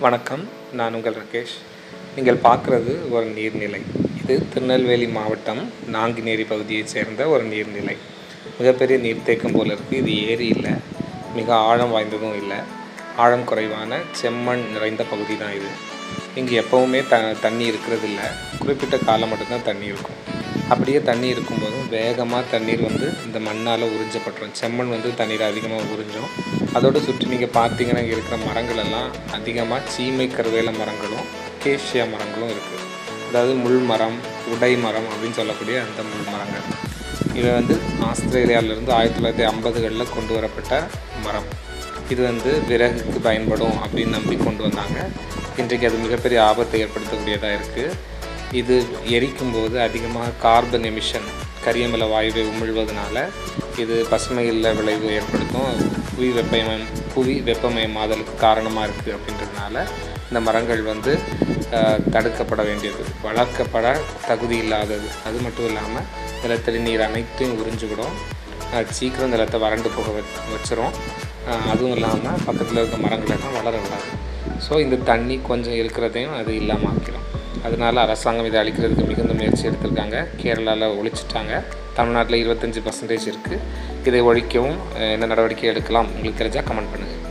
வணக்கம். நான் உங்கள் ரகேஷ். நீங்கள் பார்க்குறது ஒரு நீர்நிலை. இது திருநெல்வேலி மாவட்டம் நாங்குநேரி பகுதியைச் சேர்ந்த ஒரு நீர்நிலை. மிகப்பெரிய நீர்த்தேக்கம் போல் இருக்குது இது ஏரி இல்லை. மிக ஆழம் வாய்ந்ததும் இல்லை. ஆழம் குறைவான செம்மண் நிறைந்த பகுதி தான் இது. இங்கே எப்போவுமே த தண்ணி இருக்கிறது இல்லை. குறிப்பிட்ட காலம் மட்டும்தான் தண்ணி இருக்கும். அப்படியே தண்ணி இருக்கும்போதும் வேகமாக தண்ணீர் வந்து இந்த மண்ணால் உறிஞ்சப்பட்டுரும். செம்மண் வந்து தண்ணீர் அதிகமாக உறிஞ்சும். அதோடு சுற்றி நீங்கள் பார்த்தீங்கன்னா இங்கே இருக்கிற மரங்கள் எல்லாம் அதிகமாக சீமை கருவேல மரங்களும் கேஷியா மரங்களும் இருக்குது அதாவது முள் மரம் உடை மரம் அப்படின்னு சொல்லக்கூடிய அந்த முள் மரங்கள். இவை வந்து ஆஸ்திரேலியாவிலேருந்து ஆயிரத்தி தொள்ளாயிரத்தி ஐம்பதுகளில் கொண்டு வரப்பட்ட மரம். இது வந்து விறகுக்கு பயன்படும் அப்படின்னு நம்பி கொண்டு வந்தாங்க. இன்றைக்கு அது மிகப்பெரிய ஆபத்தை ஏற்படுத்தக்கூடியதாக இருக்குது இது எரிக்கும் போது அதிகமாக கார்பன் எமிஷன் கரியமில வாயுவை உமிழ்வதனால இது பசுமையில் விளைவு ஏற்படுத்தும். புவி வெப்பமயம் புவி வெப்பமயமாதலுக்கு காரணமாக இருக்குது அப்படின்றதுனால இந்த மரங்கள் வந்து தடுக்கப்பட வேண்டியது. வளர்க்கப்பட தகுதி இல்லாதது. அது மட்டும் இல்லாமல் நிலத்தடி நீர் அனைத்தையும் உறிஞ்சுக்கிடும் சீக்கிரம் நிலத்தை வறண்டு போக வச்சிரும். அதுவும் இல்லாமல் பக்கத்தில் இருக்க மரங்கள் எல்லாம் வளர விடாது ஸோ இந்த தண்ணி கொஞ்சம் இருக்கிறதையும் அது இல்லாமல் ஆக்கிடும் அதனால அரசாங்கம் இதை அழிக்கிறதுக்கு மிகுந்த முயற்சி எடுத்திருக்காங்க. கேரளாவில் ஒழிச்சிட்டாங்க. தமிழ்நாட்டில் இருபத்தஞ்சி பர்சன்டேஜ் இருக்குது இதை ஒழிக்கவும் எந்த என்ன நடவடிக்கை எடுக்கலாம். உங்களுக்கு தெரிஞ்சால் கமெண்ட் பண்ணுங்கள்